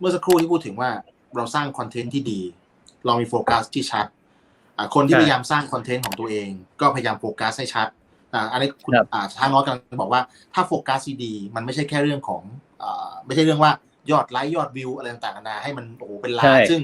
เมื่อสักครู่ที่พูดถึงว่าเราสร้างคอนเทนต์ที่ดี เรามีโฟกัสที่ชัดอ่าคนที่ใช่พยายามสร้างคอนเทนต์ของตัวเอง ก็พยายามโฟกัสให้ชัดอ่าอันนี้คุณครับอ่าทางน้อยกำลังบอกว่าถ้าโฟกัสดีๆมันไม่ใช่แค่เรื่องของอ่าไม่ใช่เรื่องว่ายอดไลค์ยอดวิวอะไรต่างๆนานาให้มันโอ้โหเป็นล้าใช่นซึ่ง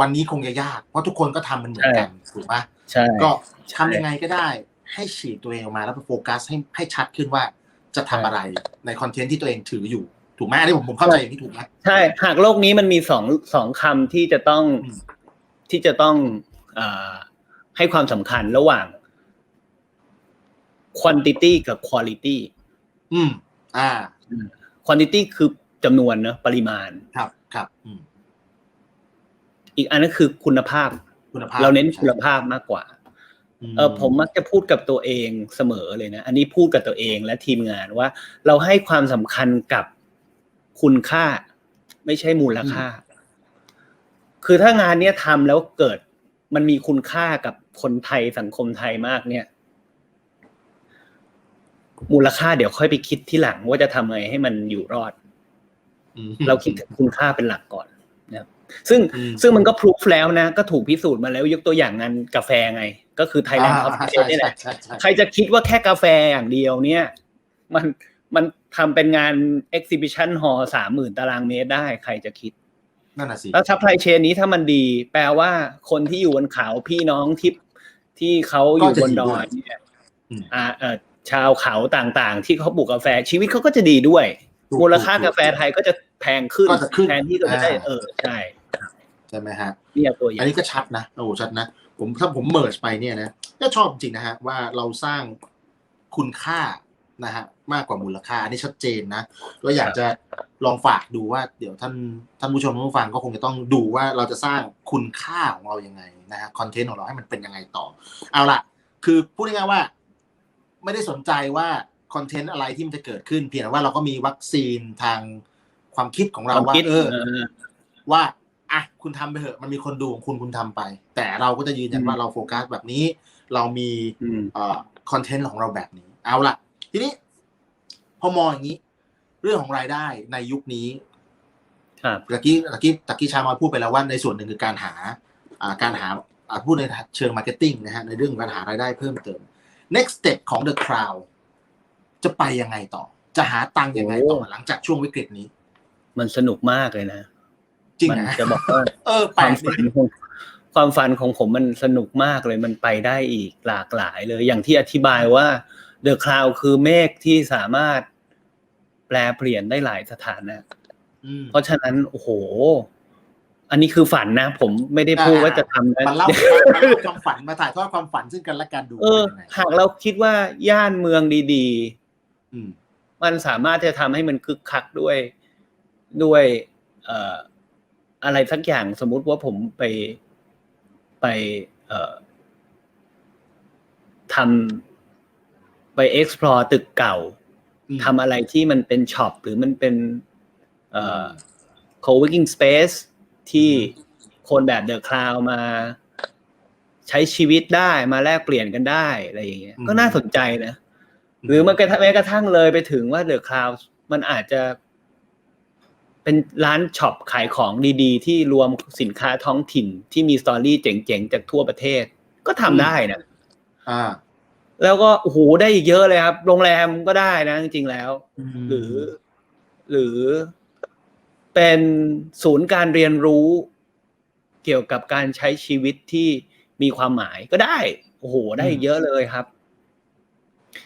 วันนี้คงจะยากเพราะทุกคนก็ทำมันเหมือนกันถูกไหมใช่ก็ใช่ทำยังไงก็ได้ให้ฉีดตัวเองออกมาแล้วไปโฟกัสให้ให้ชัดขึ้นว่าจะทำอะไรในคอนเทนต์ที่ตัวเองถืออยู่ ถูกไหมอันนี้ผมผมเข้าใจอย่างนี้ถูกไหมใช่ หากโลกนี้มันมีสองสองคำที่จะต้องอืมที่จะต้องเออให้ความสำคัญระหว่าง quantity กับ quality อืม อ่า quantity คือจำนวนเนอะปริมาณ ครับครับอืมอีกอันนั้นคือคุณภาพ คุณภาพ เราเน้นคุณภาพมากกว่ามเออผมมักจะพูดกับตัวเองเสมอเลยนะ อันนี้พูดกับตัวเองและทีมงานว่า เราให้ความสำคัญกับ คุณค่า ไม่ใช่มูลค่า คือถ้างานเนี้ยทำแล้วเกิดมันมีคุณค่ากับคนไทยสังคมไทยมากเนี่ย มูลค่าเดี๋ยวค่อยไปคิดที่หลังว่าจะทำไงให้มันอยู่รอดอืมเราคิดถึงคุณค่าเป็นหลักก่อนนะครับซึ่งอืมซึ่งมันก็พรูฟแล้วนะ ก็ถูกพิสูจน์มาแล้วยกตัวอย่างงานกาแฟไง ก็คือ Thailand อ่า Coffee ใช่ Day นี่แหละใช่ใช่ใครจะคิดว่าแค่กาแฟอย่างเดียวเนี่ย มัน มันทำเป็นงาน exhibition hall สามหมื่นตารางเมตรได้ใครจะคิดนั่นน่ะสิแล้วซัพพลายเชนนี้ถ้ามันดี แปลว่าคนที่อยู่บนเขาพี่น้องที่ที่เขาอยู่บนดอยเนี่ยอืมอ่าเออชาวเขาต่างๆ ที่เขาปลูกกาแฟชีวิตเขาก็จะดีด้วยถูกมูลค่าถูกกาแฟไทยก็จะแพงขึ้นก็จะขึ้นแทนที่เราจะได้อ่าเออใช่ใช่ไหมฮะเนี่ยตัวอย่าอันงนี้ก็ชัดนะโอ้โหชัดนะผมถ้าผมเมิร์ชไปเนี่ยนะก็ชอบจริงนะฮะว่าเราสร้างคุณค่า นะฮะมากกว่ามูลค่าอันนี้ชัดเจนนะก็อยากจะลองฝากดูว่า เดี๋ยวท่านท่านผู้ชมท่านผู้ฟังก็คงจะต้องดูว่าเราจะสร้างคุณค่าของเรายังไงนะฮะคอนเทนต์ของเราให้มันเป็นยังไงต่อ เอาล่ะ คือพูดง่ายๆว่า ไม่ได้สนใจว่าคอนเทนต์อะไรที่มันจะเกิดขึ้น เพียงแต่ว่าเราก็มีวัคซีนทางความคิดของเราความว่าคิดเออเออว่าอะคุณทำไปเถอะมันมีคนดูของคุณคุณทำไป แต่เราก็จะยืนยันอืมว่าเราโฟกัสแบบนี้ เรามีอืมเอ่อคอนเทนต์ของเราแบบนี้ เอาล่ะ ทีนี้พอมองอย่างนี้ เรื่องของรายได้ในยุคนี้ครับตะกี้ตะกี้ตะกี้ชามาพูดไปแล้วว่าในส่วนหนึ่งคือการหาอ่าการหาอ่าพูดในเชิงมาร์เก็ตติ้งนะฮะในเรื่องของการหารายได้เพิ่มเติม next step ของ The Crowd จะไปยังไงต่อ จะหาตังค์ยังไงต่อโอ้หลังจากช่วงวิกฤตนี้ มันสนุกมากเลยนะ จริงมันนะจะบอกว่าเออคแปลวามกฝันดีของความฝันของผมมันสนุกมากเลยมันไปได้อีกหลากหลายเลย อย่างที่อธิบายว่า The Cloud คือเมฆที่สามารถแปลเปลี่ยนได้หลายสถานะอืมเพราะฉะนั้นโอ้โห อันนี้คือฝันนะ ผมไม่ได้พูดอ่าว่าจะทำนะมาเล่ามาเล่าความฝันมาถ่ายทอดความฝันซึ่งกันและกันดูเออเป็นยังไงหากเราคิดว่าย่านเมืองดีอืมๆมันสามารถจะทำให้มันคึกคักด้วยด้วย เอ่อ อะไรสักอย่างสมมุติว่าผมไปไป เอ่อทำ ไป explore ตึกเก่าอืมทำอะไรที่มันเป็นช็อปหรือมันเป็นเอ่อ co-working space ที่คนแบบเดอะคลาวมาใช้ชีวิตได้มาแลกเปลี่ยนกันได้อะไรอย่างเงี้ยอืมก็น่าสนใจนะ หรือมันกระทั่งแม้กระทั่งเลยไปถึงว่าเดอะคลาวมันอาจจะ เป็นร้านช็อปขายของดีๆ ที่รวมสินค้าท้องถิ่นที่มีสตอรี่เจ๋งๆ จากทั่วประเทศ ก็ทำได้นะ อ่า แล้วก็โอ้โหได้อีกเยอะเลยครับ โรงแรมก็ได้นะ จริงๆแล้ว หรือ หรือเป็นศูนย์การเรียนรู้เกี่ยวกับการใช้ชีวิตที่มีความหมายก็ได้ โอ้โห ได้อีกเยอะเลยครับ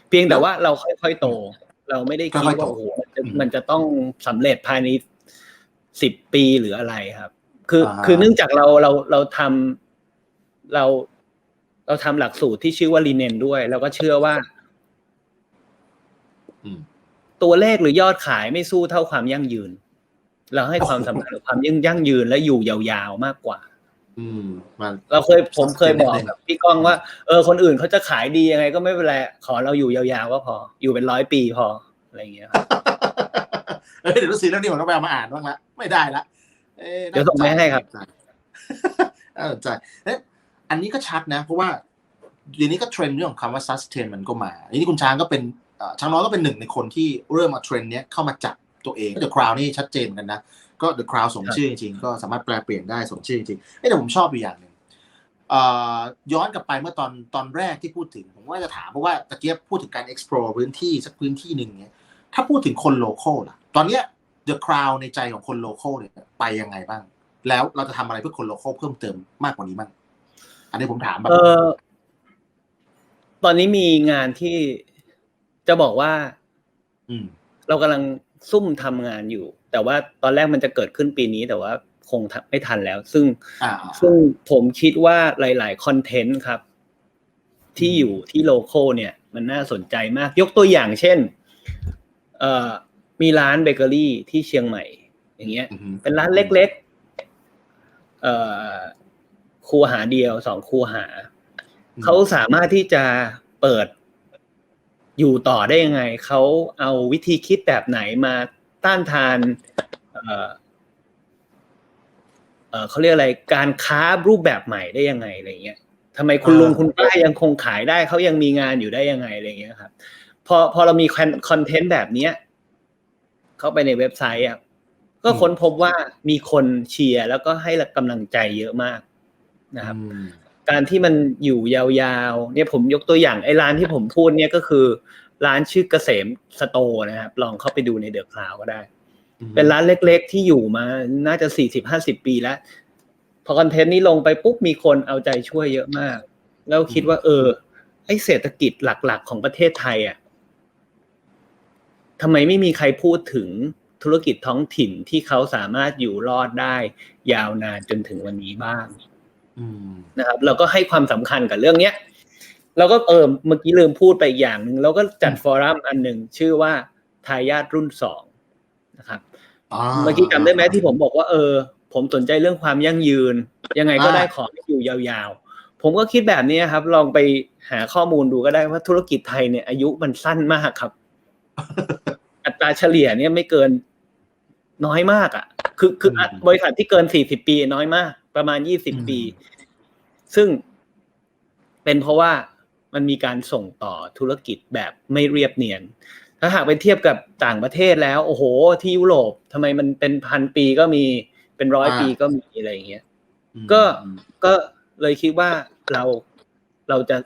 เพียงแต่ว่าเราค่อยๆโต เราไม่ได้คิดค่อยๆโตว่าโอ้โหมันจะอืมมันจะต้องสำเร็จภายในสิบปีหรืออะไรครับ คืออาคือเนื่องจากเราเราเราทำเรา เราทำหลักสูตรที่ชื่อว่ารีเนนด้วย แล้วก็เชื่อว่าอืมตัวเลขหรือยอดขายไม่สู้เท่าความยั่งยืน เราให้ความสำคัญกับความยั่งยั่งยืนและอยู่ยาวๆมากกว่า อืมมันเราเคยผมเคยบอกกับพี่ก้องว่าเออคนอื่นเขาจะขายดียังไง ก็ไม่เป็นไรขอเราอยู่ยาวๆก็พอ อยู่เป็นร้อยปีพออะไรอย่างเงี้ยครับเออเดี๋ยวรู้สึกเรื่องนี้ผมต้องไปเอามาอ่านบ้างละไม่ได้ละอ๊ะเดี๋ยวส่งไปให้ครับน่าสนใจเอ๊ะ อันนี้ก็ชัดนะ เพราะว่าเดี๋ยวนี้ก็เทรนด์เรื่องของคำว่า sustain มันก็มาอันนี้คุณช้างก็เป็นช้างน้อยก็เป็นหนึ่งในคนที่เริ่มมาเทรนด์เนี้ยเข้ามาจับตัวเองแต่คราวนี่ชัดเจนกันนะ ก็ The Crown สมชื่อจริงก็สามารถแปลเปลี่ยนได้สมชื่อจริงแต่ผมชอบอยู่อย่างหนึ่งย้อนกลับไปเมื่อตอนตอนแรกที่พูดถึง ผมว่าจะถามเพราะว่าตะเกียบพูดถึงการ explore พื้นที่สักพื้นที่หนึ่งเนี้ยถ้าพูดถึงคนโลเคอลล่ะ ตอนเนี้ย The Crown ในใจของคนโลเคอลเนี่ยไปยังไงบ้าง แล้วเราจะทำอะไรเพื่อคนโลเคอลเพิ่มเติมมากกว่านี้บ้าง อันนี้ผมถามแบบเออตอนนี้มีงานที่จะบอกว่า อืม เรากำลังซุ่มทำงานอยู่ แต่ว่าตอนแรกมันจะเกิดขึ้นปีนี้ แต่ว่าคงทำไม่ทันแล้ว ซึ่งอ่าซึ่งผมคิดว่าหลาย ๆ คอนเทนต์ครับ ที่อยู่ที่โลโก้เนี่ย มันน่าสนใจมาก ยกตัวอย่างเช่น เอ่อมีร้านเบเกอรี่ที่เชียงใหม่ อย่างเงี้ยอืมเป็นร้านเล็ก ๆ เอ่อ คูหาเดียวสองคูหา เขาสามารถที่จะเปิดอยู่ต่อได้ยังไง เขาเอาวิธีคิดแบบไหนมาต้านทานเอ่อเอ่อเขาเรียกอะไรการค้ารูปแบบใหม่ได้ยังไงอะไรเงี้ยทำไมคุณลุงคุณป้ายังคงขายได้เขายังมีงานอยู่ได้ยังไงอะไรเงี้ยครับ พอพอเรามีคอนเทนต์แบบเนี้ยเข้าไปในเว็บไซต์อะก็ค้นพบว่ามีคนเชียร์แล้วก็ให้กำลังใจเยอะมาก นะครับอืมการที่มันอยู่ยาวๆเนี่ยผมยกตัวอย่างไอ้ร้านที่ผมพูดเนี่ยก็คือ ร้านชื่อเกษมสโตร์นะครับ ลองเข้าไปดูในเดอะคลาวก็ได้ เป็นร้านเล็กๆที่อยู่มาน่าจะสี่สิบห้าสิบปีแล้ว พอคอนเทนต์นี้ลงไปปุ๊บมีคนเอาใจช่วยเยอะมาก แล้วคิดว่า เออ ไอ้เศรษฐกิจหลักๆ ของประเทศไทยอะทำไมไม่มีใครพูดถึงธุรกิจท้องถิ่นที่เขาสามารถอยู่รอดได้ ยาวนานจนถึงวันนี้บ้างอืม นะครับ เราก็ให้ความสำคัญกับเรื่องเนี้ยเราก็เออเมื่อกี้ลืมพูดไปอีกอย่างหนึ่งเราก็จัดฟอรัมอันหนึ่งชื่อว่าทายาทรุ่นสองนะครับเมื่อกี้จำได้ไหมที่ผมบอกว่า เออ ผมสนใจเรื่องความยั่งยืน ยังไงก็ได้ขอให้อยู่ยาวๆ ผมก็คิดแบบนี้ครับ ลองไปหาข้อมูลดูก็ได้ว่าธุรกิจไทยเนี่ยอายุมันสั้นมากครับ อัตราเฉลี่ยเนี่ยไม่เกินน้อยมากอะ คือคืออะบริษัทที่เกินสี่สิบปีน้อยมาก ประมาณยี่สิบปี ซึ่งเป็นเพราะว่ามันมีการส่งต่อธุรกิจแบบไม่เรียบเนียน ถ้าหากไปเทียบกับต่างประเทศแล้ว โอ้โห ที่ยุโรปทำไมมันเป็นพันปีก็มีเป็นร้อยปีก็มีอะไรอย่างเงี้ยก็ก็เลยคิดว่าเราเราจะ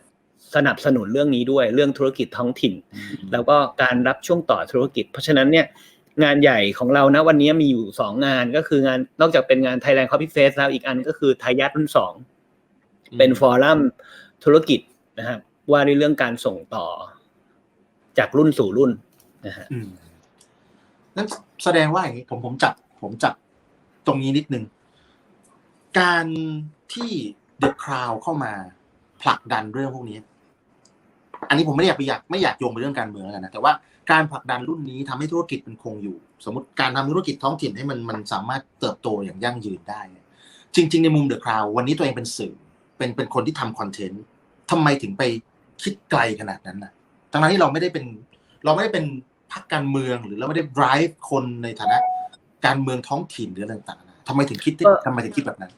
สนับสนุนเรื่องนี้ด้วยเรื่องธุรกิจท้องถิ่น แล้วก็การรับช่วงต่อธุรกิจ เพราะฉะนั้นเนี่ย งานใหญ่ของเรานะวันนี้มีอยู่สองงานก็คืองานนอกจากเป็นงาน Thailand Coffee Face แล้วอีกอันก็คือทายาทรุ่นสองเป็นฟอรัมธุรกิจนะครับ ว่าในเรื่องการส่งต่อจากรุ่นสู่รุ่นนะฮะอืมนั่นแสดงว่าอย่างนี้ผมผมจับผมจับตรงนี้นิดนึง การที่เดอะคราวเข้ามาผลักดันเรื่องพวกนี้ อันนี้ผมไม่ได้อยากไปอยากไม่อยากโยงไปเรื่องการเมืองแล้วกันนะแต่ว่าการผลักดันรุ่นนี้ทำให้ธุรกิจมันคงอยู่ สมมติการทำธุรกิจท้องถิ่นให้มันมันสามารถเติบโตอย่างยั่งยืนได้เนี่ยจริง ๆ ในมุมเดอะคราววันนี้ตัวเองเป็นสื่อเป็นเป็นคนที่ทำคอนเทนต์ทำไมถึงไปคิดไกลขนาดนั้นนะทั้งนั้นที่เราไม่ได้เป็นเราไม่ได้เป็นพรรคการเมืองหรือเราไม่ได้ drive คนในฐานะการเมืองท้องถิ่นหรืออะไรต่างๆนะทำไมถึงคิดได้ทำไมถึงคิดแบบนั้น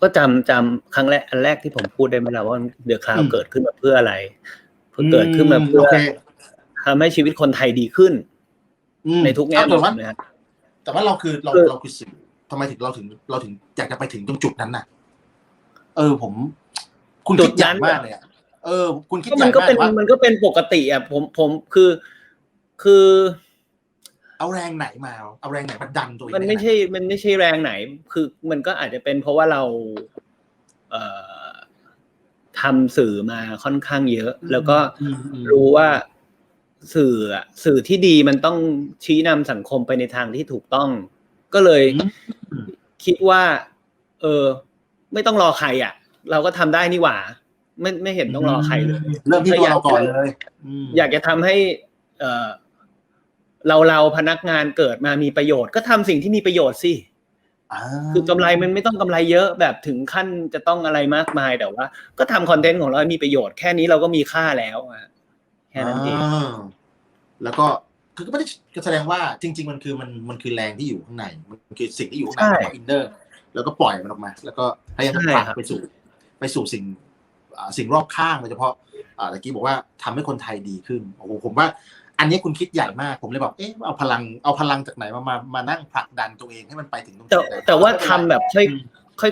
ก็จำจำครั้งแรกอันแรกที่ผมพูดได้ไหมล่ะว่าเดือดคราวอืมเกิดขึ้นมาเพื่ออะไร เพื่อเกิดขึ้นมาเพื่อโอเคทำให้ชีวิตคนไทยดีขึ้นอืมในทุกแง่เอามุแต่มว่านะครับแต่ว่าเราคือเราคือเราคือสื่อทำไมถึงเราถึงเราถึงอยากจะไปถึงตรงจุดนั้นน่ะ เออผม คุณคิดอย่างมากเลยอะเออ คุณคิดก็อมัย่านงก็มากเป็นว่ามันก็เป็นปกติอะผมผมคือคือ เอาแรงไหนมา เอาแรงไหนมาดันตัวเองมันไม่ด้ขนาดใช่ มันไม่ใช่แรงไหน คือมันก็อาจจะเป็นเพราะว่าเรา เอ่อ ทำสื่อมาค่อนข้างเยอะ แล้วก็อืมอืมรู้ว่าสื่ออะสื่อที่ดีมันต้องชี้นำสังคมไปในทางที่ถูกต้อง ก็เลยอืมคิดว่า เออ ไม่ต้องรอใครอะ เราก็ทำได้นี่หว่า ไม่ไม่เห็นต้องรอใครเลยเริ่มที่ตัวเราก่อนเลยมอยากจะทำให้ เออเราเราพนักงานเกิดมามีประโยชน์ ก็ทำสิ่งที่มีประโยชน์สิอ่า คือกำไรมันไม่ต้องกำไรเยอะแบบถึงขั้นจะต้องอะไรมากมายแต่ว่า ก็ทำคอนเทนต์ของเราให้มีประโยชน์แค่นี้เราก็มีค่าแล้วอะแค่นั้นเองาแล้วก็คือก็ไม่ได้ก็แสดงว่าจริง ๆ มันคือมันมันคือแรงที่อยู่ข้างใน มันคือสิ่งที่อยู่ข้างในใช่แล้วก็อินเนอร์ แล้วก็ปล่อยมันออกมา แล้วก็พยายามใช่ผลักครับไปสู่ ไปสู่สิ่งอ่าสิ่งรอบข้างโดยเฉพาะอ่าตะกี้บอกว่าทำให้คนไทยดีขึ้นโอ้โหผมว่าไออันนี้คุณคิดใหญ่มากผมเลยบอกเอ๊ะเอาพลังเอาพลังจากไหนมามามานั่งผลักดันตัวเองให้มันไปถึงตรงแต่จุดนั้นแต่ว่าทำแบบค่อยอืม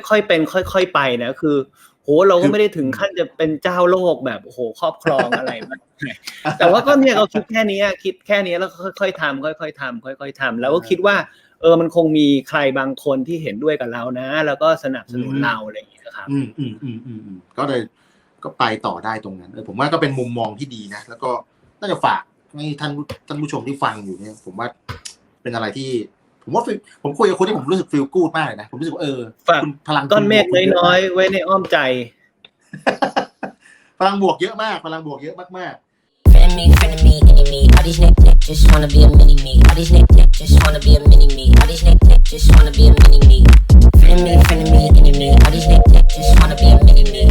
ค่อยๆเป็น ค่อย ๆ ไปนะคือ โหเราก็ไม่ได้ถึงขั้นจะเป็นเจ้าโลกแบบโอ้โหครอบครองอะไรมากมายแต่ว่าก็เนี่ยเราคิดแค่นี้คิดแค่นี้แล้วก็ค่อยๆทำค่อยๆทำค่อยๆทำแล้วก็คิดว่า เออมันคงมีใครบางคนที่เห็นด้วยกับเรานะ แล้วก็สนับสนุนเราอะไรอย่างเงี้ยครับ อืมอืมอืมอืมอืมก็เลยก็ไปต่อได้ตรงนั้นเออผมว่าก็เป็นมุมมองที่ดีนะแล้วก็น่าจะฝาก ให้ท่านท่านผู้ชมที่ฟังอยู่เนี่ย ผมว่าเป็นอะไรที่ ผมว่าผมคุยกับคนที่ผมรู้สึกฟิลกูดมากเลยนะผมรู้สึกเออคุณพลังก้อนเมฆน้อยๆไว้ในอ้อมใจ พลังบวกเยอะมาก พลังบวกเยอะมากๆ enemy, friend me, enemy. All these niggas niggas just wanna be a mini me. All these niggas niggas just wanna be a mini me. All these niggas niggas just wanna be a mini me. Friend me, friend me, enemy. All these niggas niggas just wanna be a mini me.